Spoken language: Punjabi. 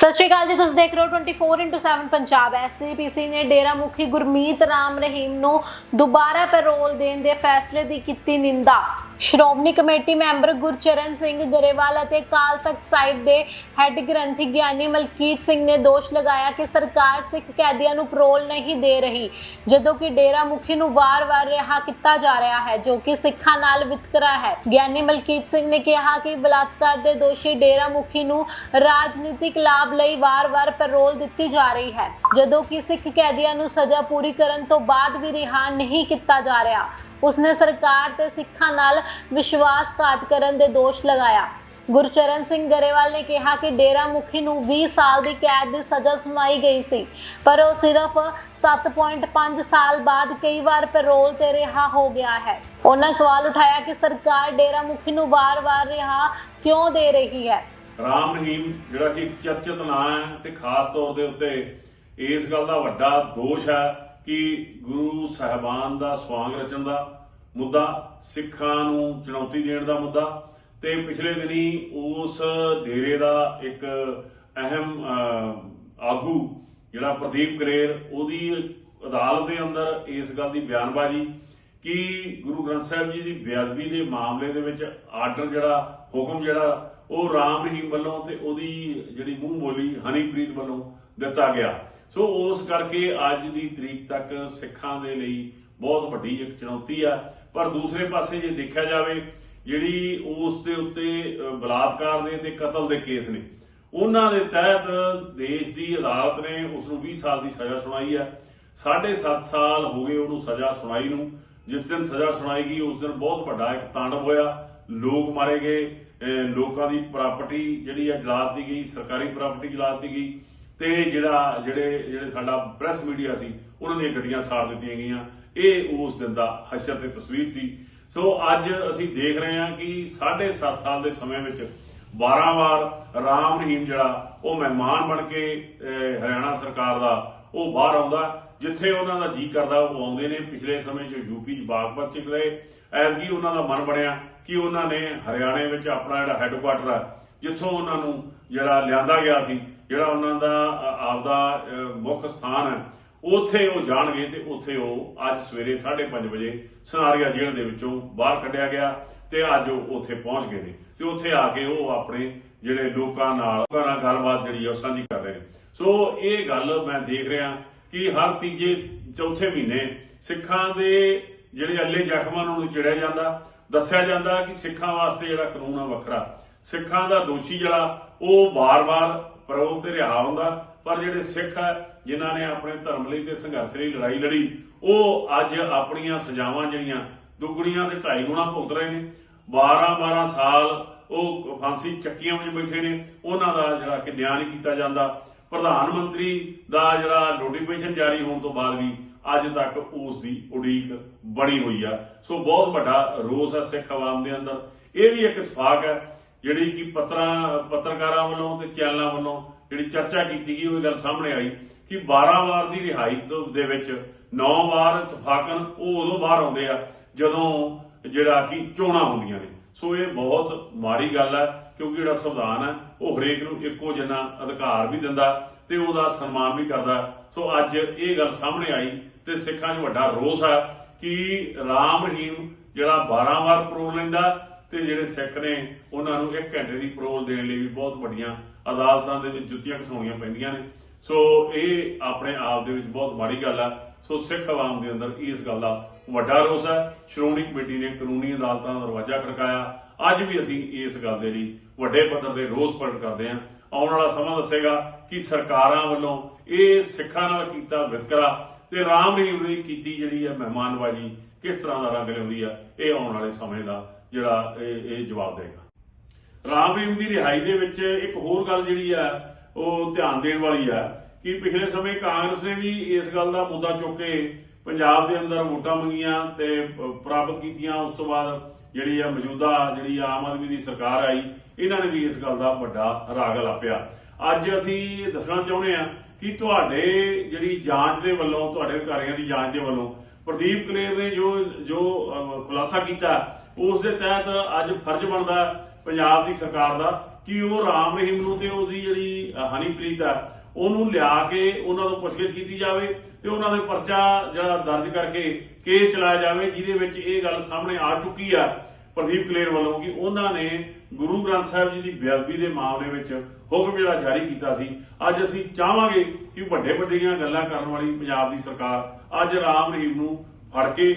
ਸਤਿ ਸ਼੍ਰੀ ਅਕਾਲ ਜੀ, ਤੁਸੀਂ ਦੇਖ ਰਹੇ ਹੋ 24x7 ਪੰਜਾਬ। ਐਸਸੀਪੀਸੀ ਨੇ ਡੇਰਾ ਮੁਖੀ ਗੁਰਮੀਤ ਰਾਮ ਰਹੀਮ ਨੂੰ ਦੁਬਾਰਾ ਪੈਰੋਲ ਦੇਣ ਦੇ ਫੈਸਲੇ ਦੀ ਕੀਤੀ ਨਿੰਦਾ। ਸ਼੍ਰੋਮਣੀ ਕਮੇਟੀ ਮੈਂਬਰ ਗੁਰਚਰਨ ਸਿੰਘ ਗਰੇਵਾਲ ਅਤੇ ਕਾਲ ਤਖਤ ਸਾਹਿਬ ਦੇ ਹੈੱਡ ਗ੍ਰੰਥੀ ਗਿਆਨੀ ਮਲਕੀਤ ਸਿੰਘ ਨੇ ਦੋਸ਼ ਲਗਾਇਆ ਕਿ ਸਰਕਾਰ ਸਿੱਖ ਕੈਦੀਆਂ ਨੂੰ ਪੈਰੋਲ ਨਹੀਂ ਦੇ ਰਹੀ, ਜਦੋਂ ਕਿ ਡੇਰਾ ਮੁਖੀ ਨੂੰ ਵਾਰ-ਵਾਰ ਰਿਹਾ ਕੀਤਾ ਜਾ ਰਿਹਾ ਹੈ, ਜੋ ਕਿ ਸਿੱਖਾਂ ਨਾਲ ਵਿਤਕਰਾ ਹੈ। ਗਿਆਨੀ ਮਲਕੀਤ ਸਿੰਘ ਨੇ ਕਿਹਾ ਕਿ ਬਲਾਤਕਾਰ ਦੇ ਦੋਸ਼ੀ ਡੇਰਾ ਮੁਖੀ ਨੂੰ ਰਾਜਨੀਤਿਕ ਲਾਭ ਲਈ ਵਾਰ-ਵਾਰ ਪੈਰੋਲ ਦਿੱਤੀ ਜਾ ਰਹੀ ਹੈ। ਜਦੋਂ ਕਿ ਸਿੱਖ ਕੈਦੀਆਂ ਨੂੰ ਸਜ਼ਾ ਪੂਰੀ ਕਰਨ ਤੋਂ ਬਾਅਦ ਵੀ ਰਿਹਾ ਨਹੀਂ ਕੀਤਾ ਜਾ ਰਿਹਾ, ਉਸਨੇ ਸਰਕਾਰ ਤੇ ਸਿੱਖਾਂ ਨਾਲ ਵਿਸ਼ਵਾਸਘਾਤ ਕਰਨ ਦੇ ਦੋਸ਼ ਲਗਾਇਆ। ਗੁਰਚਰਨ ਸਿੰਘ ਗਰੇਵਾਲ ਨੇ ਕਿਹਾ ਕਿ ਡੇਰਾ ਮੁਖੀ ਨੂੰ 20 ਸਾਲ ਦੀ ਕੈਦ ਦੀ ਸਜ਼ਾ ਸੁਣਾਈ ਗਈ ਸੀ, ਪਰ ਉਹ ਸਿਰਫ 7.5 ਸਾਲ ਬਾਅਦ ਕਈ ਵਾਰ ਪੈਰੋਲ ਤੇ ਰਿਹਾ ਹੋ ਗਿਆ ਹੈ। ਉਹਨਾਂ ਸਵਾਲ ਉਠਾਇਆ ਕਿ ਸਰਕਾਰ ਡੇਰਾ ਮੁਖੀ ਨੂੰ ਵਾਰ-ਵਾਰ ਰਿਹਾ ਕਿਉਂ ਦੇ ਰਹੀ ਹੈ। ਰਾਮ ਰਹੀਮ, ਜਿਹੜਾ ਕਿ ਇੱਕ ਚਰਚਿਤ ਨਾਂ ਹੈ ਤੇ ਖਾਸ ਤੌਰ ਦੇ ਉੱਤੇ ਇਸ ਗੱਲ ਦਾ ਵੱਡਾ ਦੋਸ਼ ਹੈ ਕਿ ਗੁਰੂ ਸਾਹਿਬਾਨ ਦਾ ਸਵਾਂਗ ਰਚਣ ਦਾ ਮੁੱਦਾ, ਸਿੱਖਾਂ ਨੂੰ ਚੁਣੌਤੀ ਦੇਣ ਦਾ ਮੁੱਦਾ ਤੇ ਪਿਛਲੇ ਦਿਨੀ ਉਸ ਡੇਰੇ ਦਾ ਇੱਕ ਅਹਿਮ ਆਗੂ ਜਿਹੜਾ ਪ੍ਰਦੀਪ ਕਰੇਰ ਉਹਦੀ ਅਦਾਲਤ ਦੇ ਅੰਦਰ ਇਸ ਗੱਲ ਦੀ ਬਿਆਨਬਾਜ਼ੀ ਕਿ ਗੁਰੂ ਗ੍ਰੰਥ ਸਾਹਿਬ ਜੀ ਦੀ ਬੇਅਦਬੀ ਦੇ ਮਾਮਲੇ ਦੇ ਵਿੱਚ ਆਰਡਰ ਜਿਹੜਾ, ਹੁਕਮ ਜਿਹੜਾ, ਉਹ ਰਾਮ ਰਹੀਮ ਵੱਲੋਂ ਤੇ ਉਹਦੀ ਜਿਹੜੀ ਮੂੰਹ ਬੋਲੀ ਹਨੀਪ੍ਰੀਤ ਵੱਲੋਂ ਦਿੱਤਾ ਗਿਆ। ਸੋ ਉਸ ਕਰਕੇ ਅੱਜ ਦੀ ਤਰੀਕ ਤੱਕ ਸਿੱਖਾਂ ਦੇ ਲਈ ਬਹੁਤ ਵੱਡੀ ਇੱਕ ਚੁਣੌਤੀ ਆ। ਪਰ ਦੂਸਰੇ ਪਾਸੇ ਜੇ ਦੇਖਿਆ ਜਾਵੇ, ਜਿਹੜੀ ਉਸ ਦੇ ਉੱਤੇ ਬਲਾਤਕਾਰ ਦੇ ਤੇ ਕਤਲ ਦੇ ਕੇਸ ਨੇ, ਉਹਨਾਂ ਦੇ ਤਹਿਤ ਦੇਸ਼ ਦੀ ਅਦਾਲਤ ਨੇ ਉਸ ਨੂੰ 20 ਸਾਲ ਦੀ ਸਜ਼ਾ ਸੁਣਾਈ ਹੈ 7.5 ਸਾਲ ਹੋ ਗਏ ਉਹਨੂੰ ਸਜ਼ਾ ਸੁਣਾਈ ਨੂੰ। ਜਿਸ ਦਿਨ ਸਜ਼ਾ ਸੁਣਾਈ ਗਈ ਉਸ ਦਿਨ ਬਹੁਤ ਵੱਡਾ ਇੱਕ ਤਾਂਡਵ ਹੋਇਆ। ਲੋਕ ਮਾਰੇ ਗਏ ਅਹ ਲੋਕਾਂ ਦੀ ਪ੍ਰਾਪਰਟੀ ਜਿਹੜੀ ਹੈ ਜਲਾ ਦਿੱਤੀ ਗਈ ਸਰਕਾਰੀ ਪ੍ਰਾਪਰਟੀ ਜਲਾ ਦਿੱਤੀ ਗਈ। ਤੇ ਜਿਹੜਾ ਜਿਹੜੇ ਜਿਹੜੇ ਸਾਡਾ ਪ੍ਰੈਸ ਮੀਡੀਆ ਸੀ ਉਹਨਾਂ ਦੀਆਂ ਗੱਡੀਆਂ ਸਾੜ ਦਿੱਤੀਆਂ ਗਈਆਂ। ਇਹ ਉਸ ਦਿਨ ਦਾ ਹਸ਼ਰ ਤੇ ਤਸਵੀਰ ਸੀ। ਸੋ ਅੱਜ ਅਸੀਂ ਦੇਖ ਰਹੇ ਹਾਂ ਕਿ 7.5 ਸਾਲ ਦੇ ਸਮੇਂ ਵਿੱਚ 12 ਵਾਰ ਰਾਮ ਰਹੀਮ ਜਿਹੜਾ ਉਹ ਮਹਿਮਾਨ ਬਣ ਕੇ ਅਹ, ਹਰਿਆਣਾ ਸਰਕਾਰ ਦਾ ਉਹ ਬਾਹਰ ਆਉਂਦਾ। ਜਿੱਥੇ ਉਹਨਾਂ ਦਾ ਜੀ ਕਰਦਾ ਉਹ ਆਉਂਦੇ ਨੇ, ਪਿਛਲੇ ਸਮੇਂ 'ਚ ਯੂਪੀ 'ਚ ਬਾਗਪਤ 'ਚ ਗਏ ਐਤਕੀ ਉਹਨਾਂ ਦਾ ਮਨ ਬਣਿਆ ਕਿ ਉਹਨਾਂ ਨੇ ਹਰਿਆਣੇ ਵਿੱਚ ਆਪਣਾ ਜਿਹੜਾ ਹੈੱਡਕੁਆਟਰ ਹੈ ਜਿੱਥੋਂ ਉਹਨਾਂ ਨੂੰ ਜਿਹੜਾ ਲਿਆਂਦਾ ਗਿਆ ਸੀ, ਜਿਹੜਾ ਉਹਨਾਂ ਦਾ ਆਪਦਾ ਮੁੱਖ ਸਥਾਨ ਹੈ ਉੱਥੇ ਉਹ ਜਾਣਗੇ ਤੇ ਉੱਥੇ ਉਹ ਅੱਜ ਸਵੇਰੇ 5:30 ਵਜੇ ਸਨਾਰੀਆ ਜੇਲ੍ਹ ਦੇ ਵਿੱਚੋਂ ਬਾਹਰ ਕੱਢਿਆ ਗਿਆ ਤੇ ਅੱਜ ਉਹ ਉੱਥੇ ਪਹੁੰਚ ਗਏ ਨੇ। ਤੇ ਉੱਥੇ ਆ ਕੇ ਉਹ ਆਪਣੇ ਜਿਹੜੇ ਲੋਕਾਂ ਨਾਲ ਲੋਕਾਂ ਨਾਲ ਗੱਲਬਾਤ ਜਿਹੜੀ ਆ, ਉਹ ਸਾਂਝੀ ਕਰ ਰਹੇ ਨੇ। ਸੋ ਇਹ ਗੱਲ ਮੈਂ ਦੇਖ ਰਿਹਾ ਕਿ ਹਰ ਤੀਜੇ ਚੌਥੇ ਮਹੀਨੇ ਸਿੱਖਾਂ ਦੇ ਜਿਹੜੇ ਅੱਲੇ ਜ਼ਖਮਾਂ ਨੂੰ ਚਿੜਿਆ ਜਾਂਦਾ, ਦੱਸਿਆ ਜਾਂਦਾ ਕਿ ਸਿੱਖਾਂ ਵਾਸਤੇ ਜਿਹੜਾ ਕਾਨੂੰਨ ਆ ਵੱਖਰਾ। ਸਿੱਖਾਂ ਦਾ ਦੋਸ਼ੀ ਜਿਹੜਾ, ਉਹ ਬਾਰ-ਬਾਰ ਪਰੋਲ ਤੇ ਰਿਹਾ ਹੁੰਦਾ, ਪਰ ਜਿਹੜੇ ਸਿੱਖ ਆ, ਜਿਨ੍ਹਾਂ ਨੇ ਆਪਣੇ ਧਰਮ ਲਈ ਤੇ ਸੰਘਰਸ਼ ਲਈ ਲੜਾਈ ਲੜੀ, ਉਹ ਅੱਜ ਆਪਣੀਆਂ ਸਜ਼ਾਵਾਂ ਜਿਹੜੀਆਂ ਦੁੱਗਣੀਆਂ ਤੇ ਢਾਈ ਗੁਣਾ ਭੁਗਤ ਰਹੇ ਨੇ। 12-12 ਸਾਲ ਉਹ ਫਾਂਸੀ ਚੱਕੀਆਂ ਵਿੱਚ ਬੈਠੇ ਨੇ। ਉਹਨਾਂ ਦਾ ਜਿਹੜਾ ਕਿ ਨਿਆਂ ਨਹੀਂ ਕੀਤਾ ਜਾਂਦਾ। ਪ੍ਰਧਾਨ ਮੰਤਰੀ ਦਾ ਜਿਹੜਾ ਨੋਟੀਫਿਕੇਸ਼ਨ ਜਾਰੀ ਹੋਣ ਤੋਂ ਬਾਅਦ ਵੀ ਅੱਜ ਤੱਕ ਉਸ ਦੀ ਉਡੀਕ ਬਣੀ ਹੋਈ ਆ। ਸੋ ਬਹੁਤ ਵੱਡਾ ਰੋਸ ਹੈ ਸਿੱਖ ਆਵਾਮ ਦੇ ਅੰਦਰ। ਇਹ ਵੀ ਇੱਕ ਇਤਫਾਕ ਹੈ ਜਿਹੜੀ ਕਿ ਪੱਤਰਾਂ, ਪੱਤਰਕਾਰਾਂ ਵੱਲੋਂ ਤੇ ਚੈਨਲਾਂ ਵੱਲੋਂ ਜਿਹੜੀ ਚਰਚਾ ਕੀਤੀ ਗਈ, ਉਹ ਇਹ ਗੱਲ ਸਾਹਮਣੇ ਆਈ ਕਿ 12 ਵਾਰ ਦੀ ਰਿਹਾਈ ਤੋਂ ਦੇ ਵਿੱਚ 9 ਵਾਰ ਇਤਫਾਕਨ ਉਹ ਉਦੋਂ ਬਾਹਰ ਆਉਂਦੇ ਆ ਜਦੋਂ ਜਿਹੜਾ ਕਿ ਚੋਣਾਂ ਹੁੰਦੀਆਂ ਨੇ। ਸੋ ਇਹ ਬਹੁਤ ਮਾੜੀ ਗੱਲ ਹੈ ਕਿਉਂਕਿ ਜਿਹੜਾ ਸੰਵਿਧਾਨ ਹੈ ਉਹ ਹਰੇਕ ਨੂੰ ਇੱਕੋ ਜਿਹਾ ਅਧਿਕਾਰ ਵੀ ਦਿੰਦਾ ਤੇ ਉਹਦਾ ਸਨਮਾਨ ਵੀ ਕਰਦਾ। ਸੋ ਅੱਜ ਇਹ ਗੱਲ ਸਾਹਮਣੇ ਆਈ ਤੇ ਸਿੱਖਾਂ 'ਚ ਵੱਡਾ ਰੋਸ ਹੈ ਕਿ ਰਾਮ ਰਹੀਮ ਜਿਹੜਾ 12 ਵਾਰ ਪਰੋਲ ਲੈਂਦਾ ਤੇ ਜਿਹੜੇ ਸਿੱਖ ਨੇ ਉਹਨਾਂ ਨੂੰ 1 ਘੰਟੇ ਦੀ ਪਰੋਲ ਦੇਣ ਲਈ ਵੀ ਬਹੁਤ ਵੱਡੀਆਂ ਅਦਾਲਤਾਂ ਦੇ ਵਿੱਚ ਜੁੱਤੀਆਂ ਘਸਾਉਣੀਆਂ ਪੈਂਦੀਆਂ ਨੇ। ਸੋ ਇਹ ਆਪਣੇ ਆਪ ਦੇ ਵਿੱਚ ਬਹੁਤ ਮਾੜੀ ਗੱਲ ਆ। ਸੋ ਸਿੱਖ ਆਵਾਮ ਦੇ ਅੰਦਰ ਇਸ ਗੱਲ ਦਾ ਵੱਡਾ ਰੋਸ ਹੈ ਸ਼੍ਰੋਮਣੀ ਕਮੇਟੀ ਨੇ ਕਾਨੂੰਨੀ ਅਦਾਲਤਾਂ ਦਾ ਦਰਵਾਜ਼ਾ ਖੜਕਾਇਆ। ਅੱਜ ਵੀ ਅਸੀਂ ਇਸ ਗੱਲ ਦੇ ਲਈ ਵੱਡੇ ਪੱਧਰ ਤੇ ਰੋਸ ਪ੍ਰਗਟ ਕਰਦੇ ਹਾਂ। ਆਉਣ ਵਾਲਾ ਸਮਾਂ ਦੱਸੇਗਾ ਕਿ ਸਰਕਾਰਾਂ ਵੱਲੋਂ ਇਹ ਸਿੱਖਾਂ ਨਾਲ ਕੀਤਾ ਵਿਤਕਰਾ ਤੇ ਰਾਮ ਰਹੀਮ ਨੇ ਕੀਤੀ ਜਿਹੜੀ ਹੈ ਮਹਿਮਾਨਬਾਜ਼ੀ ਕਿਸ ਤਰ੍ਹਾਂ ਦਾ ਰੰਗ ਲਿਆਉਂਦੀ ਆ, ਇਹ ਆਉਣ ਵਾਲੇ ਸਮੇਂ ਦਾ ਜਿਹੜਾ ਇਹ ਇਹ ਜਵਾਬ ਦੇਗਾ। ਰਾਮ ਰਹੀਮ ਦੀ ਰਿਹਾਈ ਦੇ ਵਿੱਚ ਇੱਕ ਹੋਰ ਗੱਲ ਜਿਹੜੀ ਆ ਉਹ ਧਿਆਨ ਦੇਣ ਵਾਲੀ ਆ ਕਿ ਪਿਛਲੇ ਸਮੇਂ ਕਾਂਗਰਸ ਨੇ ਵੀ ਇਸ ਗੱਲ ਦਾ ਮੁੱਦਾ ਚੁੱਕ ਕੇ ਪੰਜਾਬ ਦੇ ਅੰਦਰ ਵੋਟਾਂ ਮੰਗੀਆਂ ਤੇ ਪ੍ਰਾਪਤ ਕੀਤੀਆਂ। ਉਸ ਤੋਂ ਬਾਅਦ ਜਿਹੜੀ ਆ ਮੌਜੂਦਾ ਜਿਹੜੀ ਆਮ ਆਦਮੀ ਦੀ ਸਰਕਾਰ ਆਈ, ਇਹਨਾਂ ਨੇ ਵੀ ਇਸ ਗੱਲ ਦਾ ਵੱਡਾ ਰਾਗ ਲਾਪਿਆ। ਅੱਜ ਅਸੀਂ ਦੱਸਣਾ ਚਾਹੁੰਦੇ ਆ ਕਿ ਤੁਹਾਡੇ ਜਿਹੜੀ ਜਾਂਚ ਦੇ ਵੱਲੋਂ, ਤੁਹਾਡੇ ਅਧਿਕਾਰੀਆਂ ਦੀ ਜਾਂਚ ਦੇ ਵੱਲੋਂ ਪ੍ਰਦੀਪ ਕਲੇਰ ਨੇ ਜੋ ਜੋ ਖੁਲਾਸਾ ਕੀਤਾ, ਉਸ ਦੇ ਤਹਿਤ ਅੱਜ ਫਰਜ਼ ਬਣਦਾ ਪੰਜਾਬ ਦੀ ਸਰਕਾਰ ਦਾ ਕਿ ਉਹ ਰਾਮ ਰਹੀਮ ਨੂੰ ਤੇ ਉਹਦੀ ਜਿਹੜੀ ਹਨੀਪ੍ਰੀਤ ਆ, ਉਹਨੂੰ ਲਿਆ ਕੇ ਉਹਨਾਂ ਤੋਂ ਪੁੱਛਗਿੱਛ ਕੀਤੀ ਜਾਵੇ ਤੇ ਉਹਨਾਂ ਦੇ ਪਰਚਾ ਜਿਹੜਾ ਦਰਜ ਕਰਕੇ ਕੇਸ ਚਲਾਇਆ ਜਾਵੇ, ਜਿਹਦੇ ਵਿੱਚ ਇਹ ਗੱਲ ਸਾਹਮਣੇ ਆ ਚੁੱਕੀ ਆ ਪ੍ਰਦੀਪ ਕਲੇਰ ਵੱਲੋਂ ਕਿ ਉਹਨਾਂ ਨੇ ਗੁਰੂ ਗ੍ਰੰਥ ਸਾਹਿਬ ਜੀ ਦੀ ਬੇਅਦਬੀ ਦੇ ਮਾਮਲੇ ਵਿੱਚ ਹੁਕਮ ਜਿਹੜਾ ਜਾਰੀ ਕੀਤਾ ਸੀ। ਅੱਜ ਅਸੀਂ ਚਾਹਾਂਗੇ ਕਿ ਵੱਡੇ ਵੱਡੀਆਂ ਗੱਲਾਂ ਕਰਨ ਵਾਲੀ ਪੰਜਾਬ ਦੀ ਸਰਕਾਰ ਅੱਜ ਰਾਮ ਰਹੀਮ ਨੂੰ ਫੜ ਕੇ